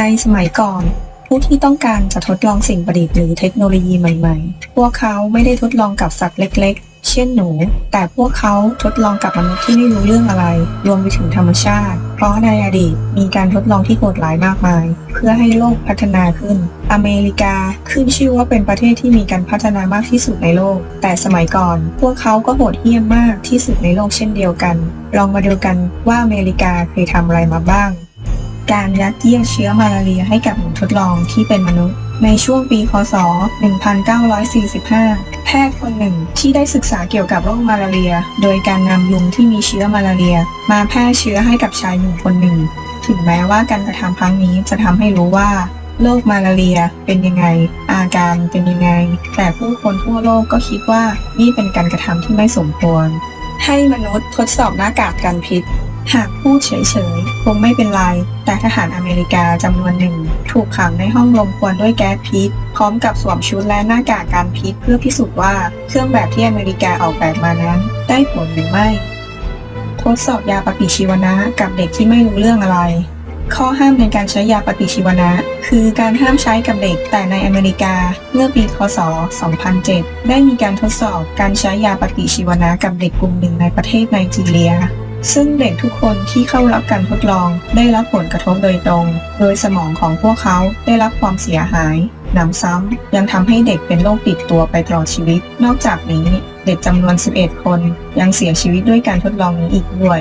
ในสมัยก่อน ผู้ที่ต้องการจะทดลองสิ่งประดิษฐ์หรือเทคโนโลยีใหม่ๆ พวกเขาไม่ได้ทดลองกับสัตว์เล็กๆ เช่นหนู แต่พวกเขาทดลองกับมนุษย์ที่ไม่รู้เรื่องอะไร รวมไปถึงธรรมชาติ เพราะในอดีตมีการทดลองที่โหดร้ายมากมาย เพื่อให้โลกพัฒนาขึ้น อเมริกาขึ้นชื่อว่าเป็นประเทศที่มีการพัฒนามากที่สุดในโลก แต่สมัยก่อน พวกเขาก็โหดเหี้ยมมากที่สุดในโลกเช่นเดียวกัน ลองมาดูกันว่าอเมริกาเคยทำอะไรมาบ้าง การยัดเยียดเชื้อมาลาเรียให้กับหนูทดลองที่เป็นมนุษย์ ในช่วงปีคศ1945 แพทย์คนหนึ่งที่ได้ศึกษาเกี่ยวกับโรคมาลาเรีย โดยการนำยุงที่มีเชื้อมาลาเรีย มาแพร่เชื้อให้กับชายหนุ่มคนหนึ่ง ถึงแม้ว่าการกระทำครั้งนี้จะทำให้รู้ว่าโรคมาลาเรียเป็นยังไง อาการเป็นยังไง แต่ผู้คนทั่วโลกก็คิดว่านี่เป็นการกระทำที่ไม่สมควร ให้มนุษย์ทดสอบหน้ากากกันพิษ หากพูดเฉยๆ คงไม่เป็นไร แต่ทหารอเมริกาจำนวนหนึ่ง ถูกขังในห้องรมควันด้วยแก๊สพิษ พร้อมกับสวมชุดและหน้ากากกันพิษเพื่อพิสูจน์ว่าเครื่องแบบที่อเมริกาออกแบบมานั้น ได้ผลหรือไม่ ทดสอบยาปฏิชีวนะกับเด็กที่ไม่รู้เรื่องอะไร ข้อห้ามในการใช้ยาปฏิชีวนะ คือการห้ามใช้กับเด็กแต่ในอเมริกาเมื่อปีคศ 2007 ได้มีการทดสอบการใช้ยาปฏิชีวนะกับเด็กกลุ่มหนึ่งในประเทศไนจีเรีย ซึ่งเด็กทุกคนที่เข้ารับการทดลองได้รับผลกระทบโดยตรง โดยสมองของพวกเขาได้รับความเสียหายหนำซ้ำยังทำให้เด็กเป็นโรคติดตัวไปตลอดชีวิต นอกจากนี้เด็กจำนวน 11 คนยังเสียชีวิตด้วยการทดลองนี้อีกด้วย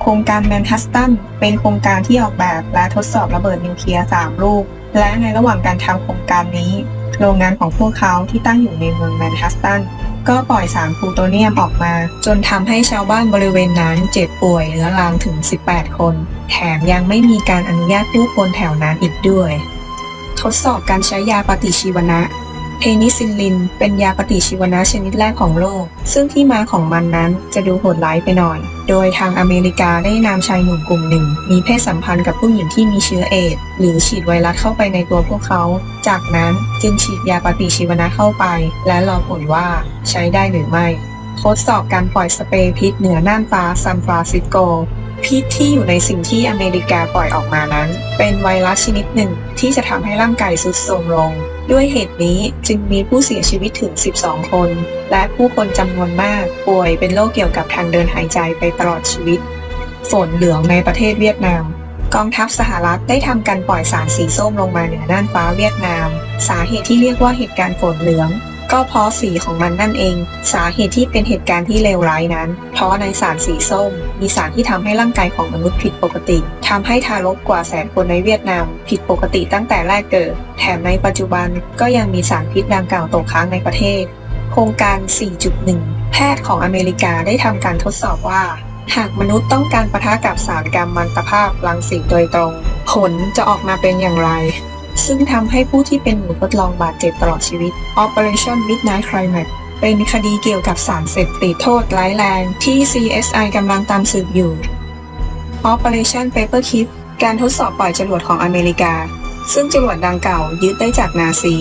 โครงการแมนฮัตตันเป็นโครงการที่ออกแบบและทดสอบระเบิดนิวเคลียร์ 3 ลูก และในระหว่างการทำโครงการนี้ โรงงานของพวกเขาที่ตั้งอยู่ในเมืองแมนฮัตตัน ก็ปล่อยสารพลูโตเนียมออกมา จนทำให้ชาวบ้านบริเวณนั้นเจ็บป่วยเรื้อรังถึง 18 คน แถมยังไม่มีการอนุญาตผู้คนแถวนั้นอีกด้วย ทดสอบการใช้ยาปฏิชีวนะ เพนิซิลลิน เป็นยาปฏิชีวนะชนิดแรกของโลก ซึ่งที่มาของมันนั้นจะดูโหดร้ายไปหน่อย โดยทางอเมริกาได้นำชายหนุ่มกลุ่มหนึ่ง มีเพศสัมพันธ์กับผู้หญิงที่มีเชื้อเอดหรือฉีดไวรัสเข้าไปในตัวพวกเขา จากนั้นจึงฉีดยาปฏิชีวนะเข้าไป และรอผลว่าใช้ได้หรือไม่ ทดสอบการปล่อยสเปรย์พิษเหนือน่านฟ้าซานฟรานซิสโก พิษที่อยู่ในสิ่งที่อเมริกาปล่อยออกมานั้น เป็นไวรัสชนิดหนึ่งที่จะทำให้ร่างกายทรุดโทรมลง ด้วยเหตุนี้จึงมีผู้เสียชีวิตถึง 12 คน และผู้คนจำนวนมากป่วยเป็นโรคเกี่ยวกับทางเดินหายใจไปตลอดชีวิต ฝนเหลืองในประเทศเวียดนามกองทัพสหรัฐได้ทำการปล่อยสารสีส้มลงมาเหนือน่านฟ้าเวียดนาม สาเหตุที่เรียกว่าเหตุการณ์ฝนเหลือง ก็เพราะสีของมันนั่นเอง สาเหตุที่เป็นเหตุการณ์ที่เลวร้ายนั้น เพราะในสารสีส้ม มีสารที่ทำให้ร่างกายของมนุษย์ผิดปกติทำให้ทารกกว่าแสนคนในเวียดนาม ผิดปกติตั้งแต่แรกเกิด แถมในปัจจุบันก็ยังมีสารพิษดังกล่าวตกค้างในประเทศ โครงการ 4.1 แพทย์ของอเมริกาได้ทำการทดสอบว่า หากมนุษย์ต้องการปะทะกับสารกัมมันตภาพรังสีโดยตรง ผลจะออกมาเป็นอย่างไร ซึ่งทำให้ผู้ที่เป็นหนูทดลองบาดเจ็บตลอดชีวิต Operation Midnight Climax เป็นคดีเกี่ยวกับสารเสพติดโทษร้ายแรงที่ CSI กำลังตามสืบอยู่ Operation Paperclip การทดสอบปล่อยจรวดของอเมริกา ซึ่งจรวดดังกล่าวยึดได้จากนาซี